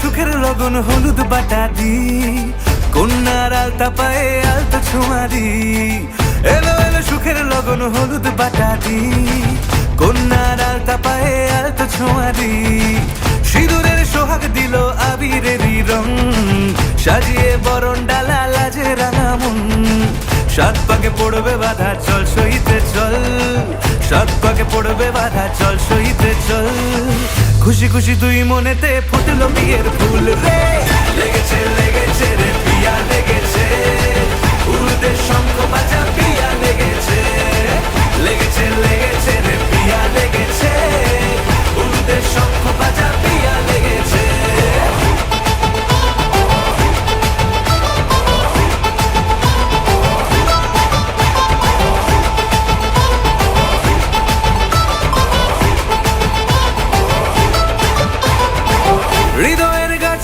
সুখের লগন হলুদ বাটা দি, কন্যার আলতা পায়ে আলতা ছোঁয়া দি। এলো এলো, সুখের লগন হলুদ বাটা দি, কন্যার আলতা পায়ে আলতা ছোঁয়া দি। সিঁদুরের সোহাগ দিল আবিরেরই রং, সাজিয়ে বরণ ডালা লাজে রাঙা মন। সাত পাকে পড়বে বাধা, চল সইতে চল। সাত পাকে পড়বে বাধা, চল সইতে চল। খুশি খুশি দুই মনেতে ফুটলো বিয়ের ফুল রে। লেগেছে লেগেছে রে পিয়া লেগেছে। উড়তে শঙ্খ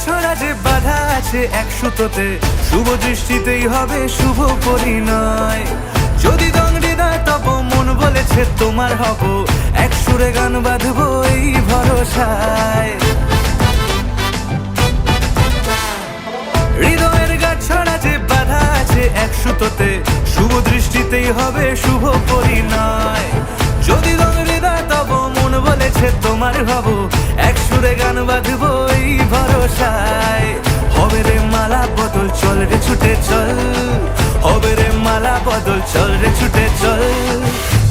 গাছড়া যে বাধা আছে এক সুতোতে। শুভ দৃষ্টিতেই হবে শুভ পরিণয়। যদি দং হৃদয় তব মন বলেছে তোমার হব। এক সুরে গান বাঁধবো এই ভরসায়। হৃদয়ের গাছড়া যে বাধা আছে এক সুতোতে, শুভ দৃষ্টিতেই হবে শুভ পরিণয়। যদি রং হৃদয় তব মন বলেছে তোমার হব। এক সুরে গান বাঁধবো এই ভরসায়। হবে রে মালা বদল, চল রে ছুটে চল। হবে রে মালা বদল, চল রে ছুটে চল।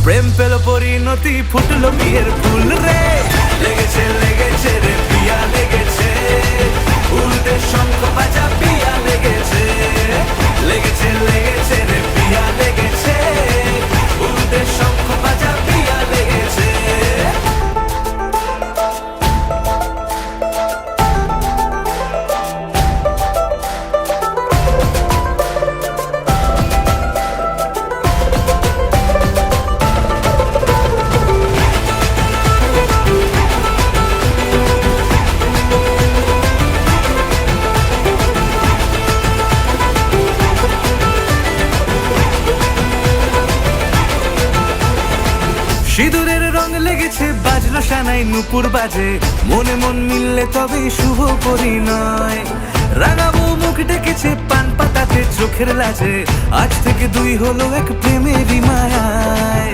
প্রেম পেল পরিণতি, ফুটলো বিয়ের ফুল রে। রং লেগেছে, বাজলো সানাই নুপুর বাজে। মনে মন মিললে তবে শুভ পরিণয়। রাঙাবো মুখ ডেকেছে, পান পাতাতে চোখের লাজে। আজ থেকে দুই হলো এক প্রেমেরই মায়ায়।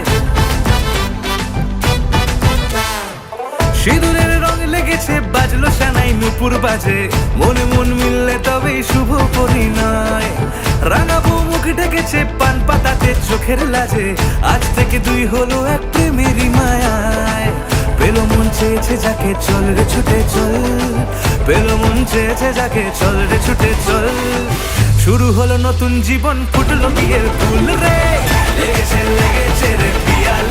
সিঁদুরের রং লেগেছে, বাজলো সানাই নুপুর বাজে। মনে মন মিললে তবে শুভ পরিণয়। রাঙাবো মুখ ডেকেছে, পান পাতাতে চোখের লাজে। আজ থেকে দুই হলো এক চেয়েছে যাকে চল রে, ছুটে চল। পেল মন চেয়েছে যাকে চল রে, ছুটে চল। শুরু হলো নতুন জীবন, ফুটলো বিয়ের ফুল রে। লেগেছে লেগেছে রে পিয়া লেগেছে